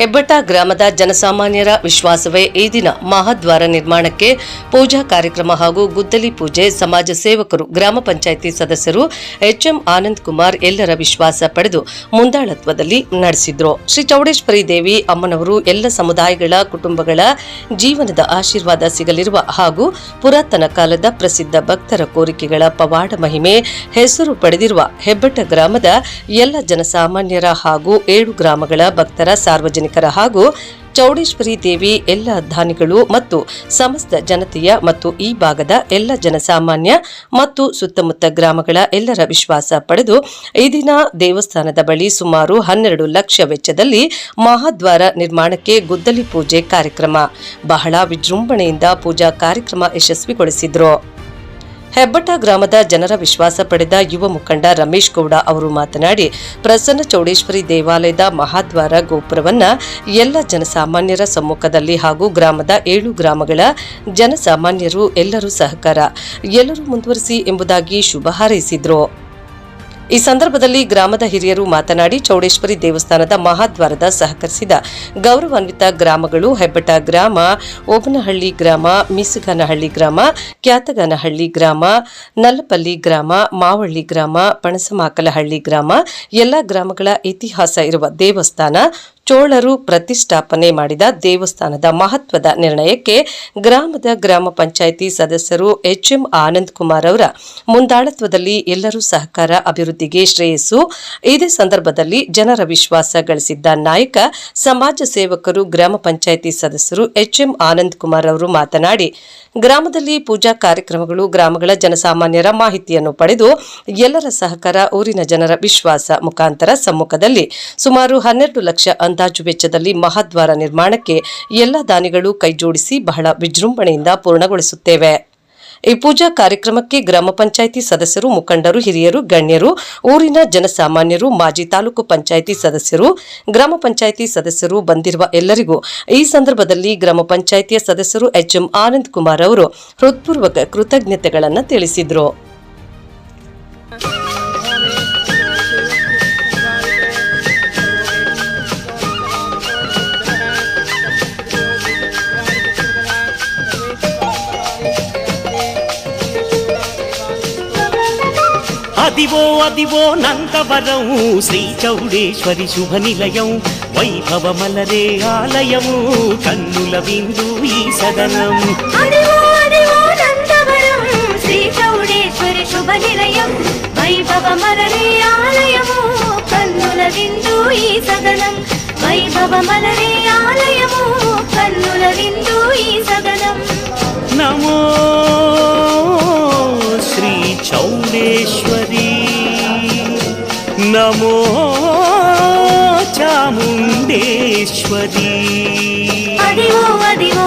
ಹೆಬ್ಬಟ್ಟ ಗ್ರಾಮದ ಜನಸಾಮಾನ್ಯರ ವಿಶ್ವಾಸವೇ ಈ ದಿನ ಮಹಾದ್ವಾರ ನಿರ್ಮಾಣಕ್ಕೆ ಪೂಜಾ ಕಾರ್ಯಕ್ರಮ ಹಾಗೂ ಗುದ್ದಲಿ ಪೂಜೆ ಸಮಾಜ ಸೇವಕರು, ಗ್ರಾಮ ಪಂಚಾಯಿತಿ ಸದಸ್ಯರು, ಎಚ್ಎಂ ಆನಂದ್ ಕುಮಾರ್ ಎಲ್ಲರ ವಿಶ್ವಾಸ ಪಡೆದು ಮುಂದಾಳತ್ವದಲ್ಲಿ ನಡೆಸಿದ್ರು. ಶ್ರೀ ಚೌಡೇಶ್ವರಿ ದೇವಿ ಅಮ್ಮನವರು ಎಲ್ಲ ಸಮುದಾಯಗಳ ಕುಟುಂಬಗಳ ಜೀವನದ ಆಶೀರ್ವಾದ ಸಿಗಲಿರುವ ಹಾಗೂ ಪುರಾತನ ಕಾಲದ ಪ್ರಸಿದ್ಧ ಭಕ್ತರ ಕೋರಿಕೆಗಳ ಪವಾಡ ಮಹಿಮೆ ಹೆಸರು ಪಡೆದಿರುವ ಹೆಬ್ಬಟ್ಟ ಗ್ರಾಮದ ಎಲ್ಲ ಜನಸಾಮಾನ್ಯರ ಹಾಗೂ ಏಳು ಗ್ರಾಮಗಳ ಭಕ್ತರ ಸಾರ್ವಜನಿಕರ ಹಾಗೂ ಚೌಡೇಶ್ವರಿ ದೇವಿ ಎಲ್ಲ ದಾನಿಗಳು ಮತ್ತು ಸಮಸ್ತ ಜನತೆಯ ಮತ್ತು ಈ ಭಾಗದ ಎಲ್ಲ ಜನಸಾಮಾನ್ಯ ಮತ್ತು ಸುತ್ತಮುತ್ತ ಗ್ರಾಮಗಳ ಎಲ್ಲರ ವಿಶ್ವಾಸ ಪಡೆದು ಈ ದಿನ ದೇವಸ್ಥಾನದ ಬಳಿ ಸುಮಾರು ಹನ್ನೆರಡು ಲಕ್ಷ ವೆಚ್ಚದಲ್ಲಿ ಮಹಾದ್ವಾರ ನಿರ್ಮಾಣಕ್ಕೆ ಗುದ್ದಲಿ ಪೂಜೆ ಕಾರ್ಯಕ್ರಮ. ಬಹಳ ವಿಜೃಂಭಣೆಯಿಂದ ಪೂಜಾ ಕಾರ್ಯಕ್ರಮ ಯಶಸ್ವಿಗೊಳಿಸಿದ್ರು. ಹೆಬ್ಬಟ್ಟ ಗ್ರಾಮದ ಜನರ ವಿಶ್ವಾಸ ಪಡೆದ ಯುವ ಮುಖಂಡ ರಮೇಶ್ ಗೌಡ ಅವರು ಮಾತನಾಡಿ, ಪ್ರಸನ್ನ ಚೌಡೇಶ್ವರಿ ದೇವಾಲಯದ ಮಹಾದ್ವಾರ ಗೋಪುರವನ್ನ ಎಲ್ಲ ಜನಸಾಮಾನ್ಯರ ಸಮ್ಮುಖದಲ್ಲಿ ಹಾಗೂ ಗ್ರಾಮದ ಏಳು ಗ್ರಾಮಗಳ ಜನಸಾಮಾನ್ಯರು ಎಲ್ಲರೂ ಸಹಕಾರ, ಎಲ್ಲರೂ ಮುಂದುವರಿಸಿ ಎಂಬುದಾಗಿ ಶುಭ ಹಾರೈಸಿದ್ರು. ಈ ಸಂದರ್ಭದಲ್ಲಿ ಗ್ರಾಮದ ಹಿರಿಯರು ಮಾತನಾಡಿ ಚೌಡೇಶ್ವರಿ ದೇವಸ್ಥಾನದ ಮಹಾದ್ವಾರದ ಸಹಕರಿಸಿದ ಗೌರವಾನ್ವಿತ ಗ್ರಾಮಗಳು ಹೆಬ್ಬಟ ಗ್ರಾಮ, ಓಬನಹಳ್ಳಿ ಗ್ರಾಮ, ಮೀಸುಗಾನಹಳ್ಳಿ ಗ್ರಾಮ, ಕ್ಯಾತಗಾನಹಳ್ಳಿ ಗ್ರಾಮ, ನಲ್ಲಪಲ್ಲಿ ಗ್ರಾಮ, ಮಾವಳ್ಳಿ ಗ್ರಾಮ, ಪಣಸಮಾಕಲಹಳ್ಳಿ ಗ್ರಾಮ, ಎಲ್ಲ ಗ್ರಾಮಗಳ ಇತಿಹಾಸ ಇರುವ ದೇವಸ್ಥಾನ ಚೋಳರು ಪ್ರತಿಷ್ಠಾಪನೆ ಮಾಡಿದ ದೇವಸ್ಥಾನದ ಮಹತ್ವದ ನಿರ್ಣಯಕ್ಕೆ ಗ್ರಾಮದ ಗ್ರಾಮ ಪಂಚಾಯಿತಿ ಸದಸ್ಯರು ಎಚ್ಎಂ ಆನಂದ್ ಕುಮಾರ್ ಅವರ ಮುಂದಾಳತ್ವದಲ್ಲಿ ಎಲ್ಲರೂ ಸಹಕಾರ ಅಭಿವೃದ್ಧಿಗೆ ಶ್ರೇಯಸ್ಸು. ಇದೇ ಸಂದರ್ಭದಲ್ಲಿ ಜನರ ವಿಶ್ವಾಸ ಗಳಿಸಿದ್ದ ನಾಯಕ, ಸಮಾಜ ಸೇವಕರು, ಗ್ರಾಮ ಪಂಚಾಯಿತಿ ಸದಸ್ಯರು ಎಚ್ಎಂ ಆನಂದ್ ಕುಮಾರ್ ಅವರು ಮಾತನಾಡಿ, ಗ್ರಾಮದಲ್ಲಿ ಪೂಜಾ ಕಾರ್ಯಕ್ರಮಗಳು ಗ್ರಾಮಗಳ ಜನಸಾಮಾನ್ಯರ ಮಾಹಿತಿಯನ್ನು ಪಡೆದು ಎಲ್ಲರ ಸಹಕಾರ ಊರಿನ ಜನರ ವಿಶ್ವಾಸ ಮುಖಾಂತರ ಸಮ್ಮುಖದಲ್ಲಿ ಸುಮಾರು ಹನ್ನೆರಡು ಲಕ್ಷ ಅಂದಾಜು ವೆಚ್ಚದಲ್ಲಿ ಮಹಾದ್ವಾರ ನಿರ್ಮಾಣಕ್ಕೆ ಎಲ್ಲ ದಾನಿಗಳು ಕೈಜೋಡಿಸಿ ಬಹಳ ವಿಜೃಂಭಣೆಯಿಂದ ಪೂರ್ಣಗೊಳಿಸುತ್ತೇವೆ. ಈ ಪೂಜಾ ಕಾರ್ಯಕ್ರಮಕ್ಕೆ ಗ್ರಾಮ ಪಂಚಾಯಿತಿ ಸದಸ್ಯರು, ಮುಖಂಡರು, ಹಿರಿಯರು, ಗಣ್ಯರು, ಊರಿನ ಜನಸಾಮಾನ್ಯರು, ಮಾಜಿ ತಾಲೂಕು ಪಂಚಾಯಿತಿ ಸದಸ್ಯರು, ಗ್ರಾಮ ಪಂಚಾಯಿತಿ ಸದಸ್ಯರು ಬಂದಿರುವ ಎಲ್ಲರಿಗೂ ಈ ಸಂದರ್ಭದಲ್ಲಿ ಗ್ರಾಮ ಪಂಚಾಯಿತಿಯ ಸದಸ್ಯರು ಎಚ್ಎಂ ಆನಂದ್ ಕುಮಾರ್ ಅವರು ಹೃತ್ಪೂರ್ವಕ ಕೃತಜ್ಞತೆಗಳನ್ನು ತಿಳಿಸಿದರು. అదివో అదివో నందవరం శ్రీ చౌడేశ్వరి శుభ నిలయం వైభవమలరే ఆలయము కన్నుల విందు ఈ సదనం. అదివో అదివో నందవరం శ్రీ చౌడేశ్వరి శుభ నిలయం వైభవ మలరే ఆలయము కన్నుల విందు ఈ సదనం. వైభవ మలరే ఆలయము కన్నుల విందు ఈ సదనం. నమో శ్రీ చౌడేశ్వరి. నమో చాముండేశ్వరి. అదివో అదివో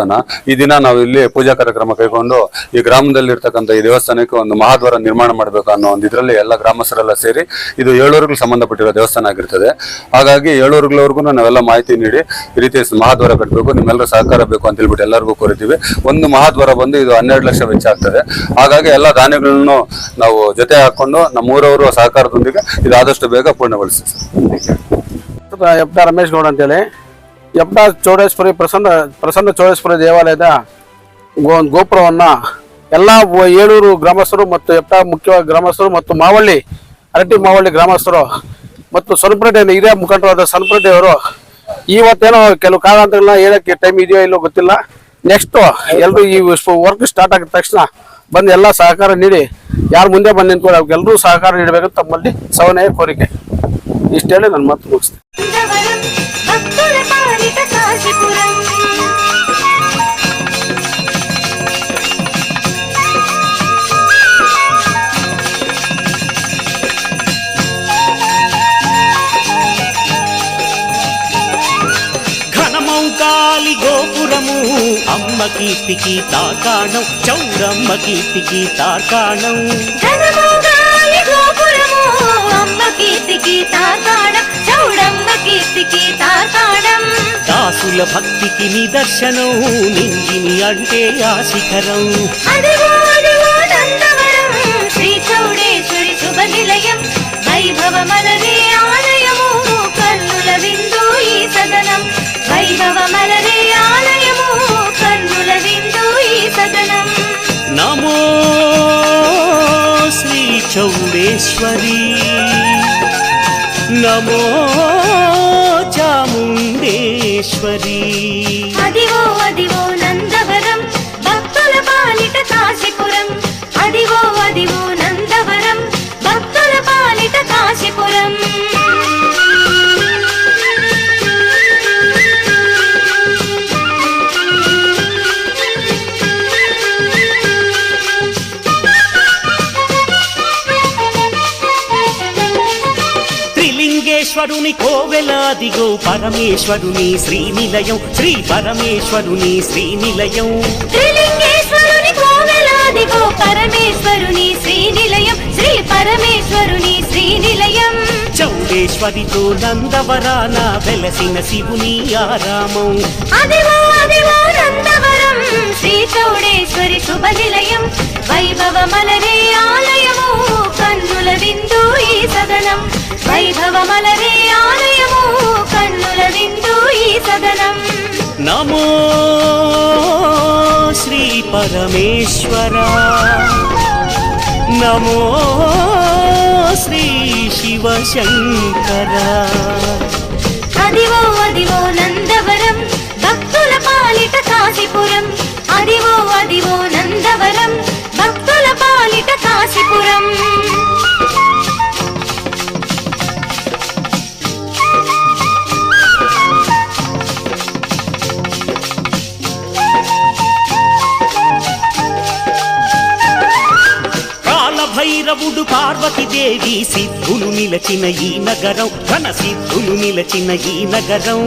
ದೇವಸ್ಥಾನ. ಈ ದಿನ ನಾವು ಇಲ್ಲಿ ಪೂಜಾ ಕಾರ್ಯಕ್ರಮ ಕೈಗೊಂಡು ಈ ಗ್ರಾಮದಲ್ಲಿ ಇರ್ತಕ್ಕಂಥ ಈ ದೇವಸ್ಥಾನಕ್ಕೆ ಒಂದು ಮಹಾದ್ವಾರ ನಿರ್ಮಾಣ ಮಾಡಬೇಕು ಅನ್ನೋ ಒಂದು ಇದರಲ್ಲಿ ಎಲ್ಲ ಗ್ರಾಮಸ್ಥರೆಲ್ಲ ಸೇರಿ ಇದು ಏಳೂರುಗಳು ಸಂಬಂಧಪಟ್ಟಿರೋ ದೇವಸ್ಥಾನ ಆಗಿರ್ತದೆ. ಹಾಗಾಗಿ ಏಳೂರುಗಳವರೆಗೂ ನಾವೆಲ್ಲ ಮಾಹಿತಿ ನೀಡಿ ಈ ರೀತಿ ಮಹಾದ್ವಾರ ಕಟ್ಟಬೇಕು ನಿಮ್ಮೆಲ್ಲರ ಸಹಕಾರ ಬೇಕು ಅಂತ ಹೇಳ್ಬಿಟ್ಟು ಎಲ್ಲರಿಗೂ ಕೋರಿದ್ದೀವಿ. ಒಂದು ಮಹಾದ್ವಾರ ಬಂದು ಇದು ಹನ್ನೆರಡು ಲಕ್ಷ ವೆಚ್ಚ ಆಗ್ತದೆ. ಹಾಗಾಗಿ ಎಲ್ಲ ದಾನಿಗಳನ್ನು ನಾವು ಜೊತೆ ಹಾಕೊಂಡು ನಮ್ಮೂರವರು ಸಹಕಾರದೊಂದಿಗೆ ಇದು ಆದಷ್ಟು ಬೇಗ ಪೂರ್ಣಗೊಳಿಸಿ. ರಮೇಶ್ ಗೌಡ ಅಂತೇಳಿ. ಎಪ್ಪ ಚೌಡೇಶ್ವರಿ ಪ್ರಸನ್ನ ಪ್ರಸನ್ನ ಚೌಡೇಶ್ವರಿ ದೇವಾಲಯದ ಒಂದು ಗೋಪುರವನ್ನ ಎಲ್ಲ ಏಳೂರು ಗ್ರಾಮಸ್ಥರು ಮತ್ತು ಎಪ್ಪ ಮುಖ್ಯವಾಗಿ ಗ್ರಾಮಸ್ಥರು ಮತ್ತು ಮಾವಳ್ಳಿ ಅರಟಿ ಮಾವಳ್ಳಿ ಗ್ರಾಮಸ್ಥರು ಮತ್ತು ಸೊನಪೇಟೆ ಹಿರಿಯ ಮುಖಂಡರಾದ ಸೊನಪೇಟೆ ಅವರು ಇವತ್ತೇನೋ ಕೆಲವು ಕಾರಣಾಂತರಗಳನ್ನ ಹೇಳಕ್ಕೆ ಟೈಮ್ ಇದೆಯೋ ಇಲ್ಲೋ ಗೊತ್ತಿಲ್ಲ. ನೆಕ್ಸ್ಟ್ ಎಲ್ಲರೂ ಈ ವರ್ಕ್ ಸ್ಟಾರ್ಟ್ ಆಗಿದ ತಕ್ಷಣ ಬಂದು ಎಲ್ಲ ಸಹಕಾರ ನೀಡಿ, ಯಾರು ಮುಂದೆ ಬಂದು ನಿಂತ್ಕೊಂಡು ಅವ್ರಿಗೆಲ್ಲರೂ ಸಹಕಾರ ನೀಡಬೇಕು ತಮ್ಮಲ್ಲಿ ಸವನೆಯ ಕೋರಿಕೆ. ಇಷ್ಟೇಳಿ ನನ್ನ ಮಾತು ಮುಗಿಸ್ತೀನಿ నందవరం భక్తుల పాలిట కాశీపురం ఘనమౌకాలి గోపురము అమ్మ కీర్తికి తాకాణం చౌడమ్మ కీర్తికి తాకాణం ఘనమోగాలి గోపురము అమ్మ కీర్తికి తాకాడం చౌడమ్మ కీర్తికి తాకాడం దాసుల భక్తికి నిదర్శనం నింగిని అంటే ఆ శిఖరం అదిగో అదిగో నందవరం శ్రీ చౌడేశ్వరి శుభ నిలయం వైభవమలరే ఆలయము కన్నుల విందు ఈ సదనం. వైభవమలరే ఆలయము కన్నుల విందు ఈ సదనం. నమో శ్రీ చౌడేశ్వరి. నమో చాముండేశ్వరి. అదివో అదివో నందవరం భక్తుల పాలిట కాశీపురం. అదివో అదివో నందవరం భక్తుల పాలిట కాశీపురం. త్రిలింగేశ్వరుని కోవెలాదిగో పరమేశ్వరుని శ్రీనిలయం శ్రీ పరమేశ్వరుని శ్రీనిలయం. త్రిలింగేశ్వరుని కోవెలాదిగో పరమేశ్వరుని శ్రీనిలయం శ్రీ పరమేశ్వరుని శ్రీనిలయం. చౌడేశ్వరితో నందవరాన వెలసిన శివుని ఆరామం. అదివో అదివో నందవరం శ్రీ చౌడేశ్వరి శుభ నిలయం. వైభవమలరే ఆలయము కన్నుల విందు ఈ సదనం. వైభవమలరే ఆలయము కన్నుల విందు ఈ సదనం. నమో శ్రీ పరమేశ్వర. నమో శ్రీ శివశంకర అదివో అదివో నందవరం భక్తుల పాలిట కాశీపురం. అదివో అదివో నందవరం పాలిట కాశీపురం. కాలభైరవుడు పార్వతీదేవి సిద్ధులు నిలచిన ఈ నగరం ఘన సిద్ధులు నిలచిన ఈ నగరం.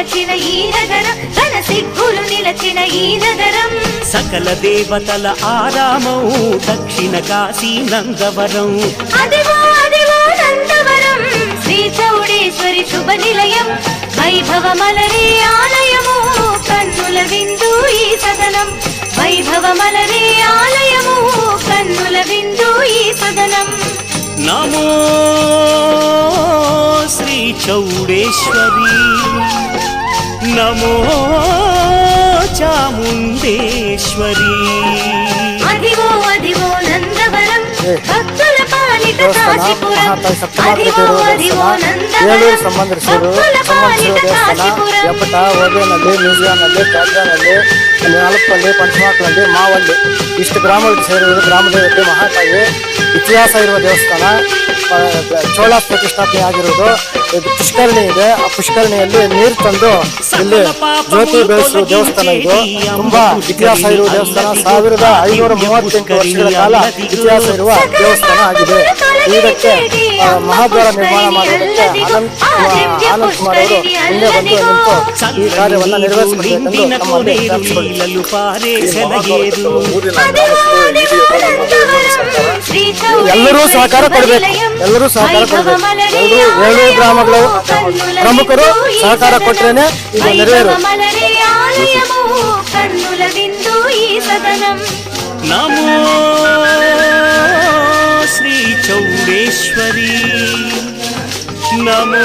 నిలచిన ఈ నగరం ఘన సిగ్గులు నిలచిన ఈ నగరం. సకల దేవతల ఆరామం దక్షిణ కాశీ నందవరం. అదివో అదివో నందవరం శ్రీ చౌడేశ్వరి శుభ నిలయం వైభవమలరే ఆలయము కన్నుల విందు ఈ సదనం. వైభవమలరే ఆలయము కన్నుల విందు ఈ సదనం. నమో శ్రీ చౌడేశ్వరి. నమో చాముండేశ్వరి అదివో అదివో నందవరం భక్తుల పాలిట కాశీపురం అదివో అదివో ಏಳೂರು నందవరం ಸಂಬಂಧಿಸಿರು భక్తుల ಸಂಬಂಧಿಸಿರುವ పాలిట ದೇವಸ್ಥಾನ కాశీపురం ಎಪ್ಪಟ ಓಬೇನಲ್ಲಿ ಮ್ಯೂಸಿಯಂನಲ್ಲಿ ಕ್ಯಾಬ್ನಲ್ಲಿ ಅಲ್ಲಿ ನಾಲ್ಕಲ್ಲಿ ಪಂಚಮಾಕಲಲ್ಲಿ ಮಾವಲ್ಲಿ ಇಷ್ಟು ಗ್ರಾಮಗಳು ಸೇರಿರುವುದು ಗ್ರಾಮದೇವತೆ ಮಹಾತಾಯಿ ಇತಿಹಾಸ ಇರುವ ದೇವಸ್ಥಾನ ಆ, ಚೋಳ ಪ್ರತಿಷ್ಠಾಪನೆ ಆಗಿರುವುದು ಇದು ಪುಷ್ಕರಣಿ ಇದೆ. ಆ ಪುಷ್ಕರಣಿಯಲ್ಲಿ ನೀರು ತಂದು ಇಲ್ಲಿ ಜ್ಯೋತಿ ಬೆಳೆಸುವ ದೇವಸ್ಥಾನ ಇದು. ತುಂಬಾ ಇತಿಹಾಸ ಇರುವ ದೇವಸ್ಥಾನ. ಸಾವಿರದ ಐನೂರ ಮೂವತ್ತೆಂಟು ವರ್ಷಗಳ ಕಾಲ ಇತಿಹಾಸ ಇರುವ ದೇವಸ್ಥಾನ ಆಗಿದೆ. ಇದಕ್ಕೆ ಮಹಾದ್ವಾರ ನಿರ್ಮಾಣ ಮಾಡುವುದಕ್ಕೆ ಅನಂತ್ ಆನಂದ್ ಕುಮಾರ್ ಅವರು ಮುಂದೆ ಬಂದು ನಿಂತು ಈ ಕಾರ್ಯವನ್ನು ನಿರ್ವಹಿಸಬೇಕೆಂದು ಎಲ್ಲರೂ ಸಹಕಾರ ಕೊಡಬೇಕು. ಎಲ್ಲರೂ ಸಹಕಾರ ಕೊಡಬೇಕು. ಎಲ್ಲರೂ ಏಳು ಕಾರ್ಯಕ್ರಮಗಳು ಪ್ರಮುಖರು ಸಹಕಾರ ಕೊಟ್ಟರೆ ಇದು ನೆರವೇರು ನಮೋ ಶ್ರೀ ಚೌಡೇಶ್ವರಿ ನಮೋ